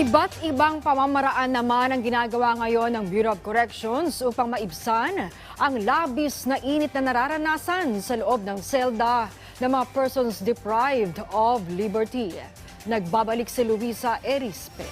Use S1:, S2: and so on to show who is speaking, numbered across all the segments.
S1: Iba't ibang pamamaraan naman ang ginagawa ngayon ng Bureau of Corrections upang maibsan ang labis na init na nararanasan sa loob ng selda ng mga persons deprived of liberty. Nagbabalik si Luisa Erispe.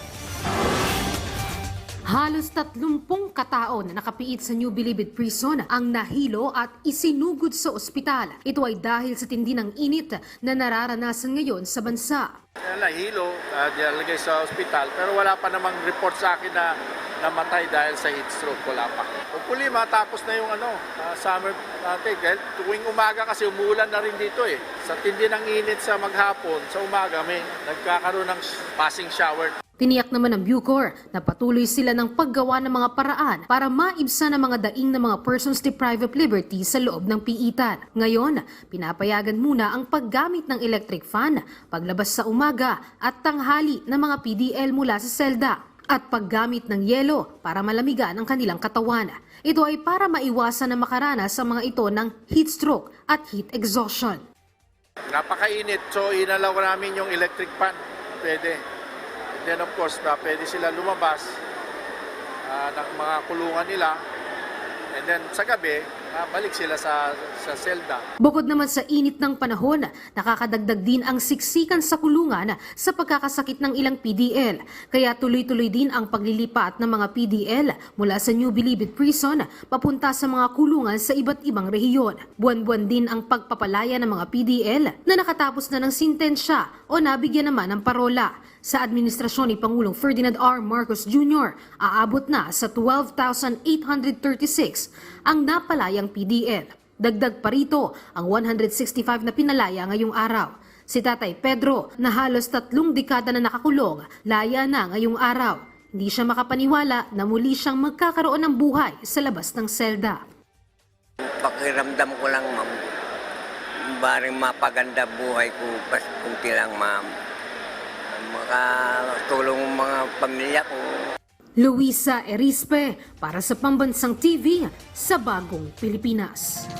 S2: Halos 30 katao na nakapiit sa New Bilibid Prison ang nahilo at isinugod sa ospital. Ito ay dahil sa tindi ng init na nararanasan ngayon sa bansa.
S3: Nahilo, uh, nilagay sa ospital, pero wala pa namang report sa akin na namatay dahil sa heat stroke. Wala pa. Hopefully, matapos na yung ano, uh, summer natin. Dahil tuwing umaga kasi umuulan na rin dito eh. Sa tindi ng init sa maghapon, sa umaga may nagkakaroon ng passing shower.
S2: Tiniyak naman ng Bucor na patuloy sila ng paggawa ng mga paraan para maibsan ang mga daing ng mga persons deprived of liberty sa loob ng piitan. Ngayon, pinapayagan muna ang paggamit ng electric fan, paglabas sa umaga at tanghali ng mga PDL mula sa selda at paggamit ng yelo para malamigan ang kanilang katawan. Ito ay para maiwasan na makaranas sa mga ito ng heat stroke at heat exhaustion.
S3: Napakainit, so inalaw namin yung electric fan. Pwede. Then of course, na pwede sila lumabas ah, ng mga kulungan nila. And then sa gabi, ah, balik sila sa, sa selda.
S2: Bukod naman sa init ng panahon, nakakadagdag din ang siksikan sa kulungan sa pagkakasakit ng ilang PDL. Kaya tuloy-tuloy din ang paglilipat ng mga PDL mula sa New Bilibid Prison papunta sa mga kulungan sa iba't ibang rehiyon. Buwan-buwan din ang pagpapalaya ng mga PDL na nakatapos na ng sintensya o nabigyan naman ng parola. Sa administrasyon ni Pangulong Ferdinand R. Marcos Jr., aabot na sa 12,836 ang napalayang PDL. Dagdag pa rito ang 165 na pinalaya ngayong araw. Si Tatay Pedro na halos tatlong dekada na nakakulong, laya na ngayong araw. Hindi siya makapaniwala na muli siyang magkakaroon ng buhay sa labas ng selda.
S4: pakiramdam ko lang, ma'am, baring mapaganda buhay ko, bas kunti lang, ma'am. Makatulong mga pamilya ko.
S2: Luisa Erispe para sa Pambansang TV sa Bagong Pilipinas.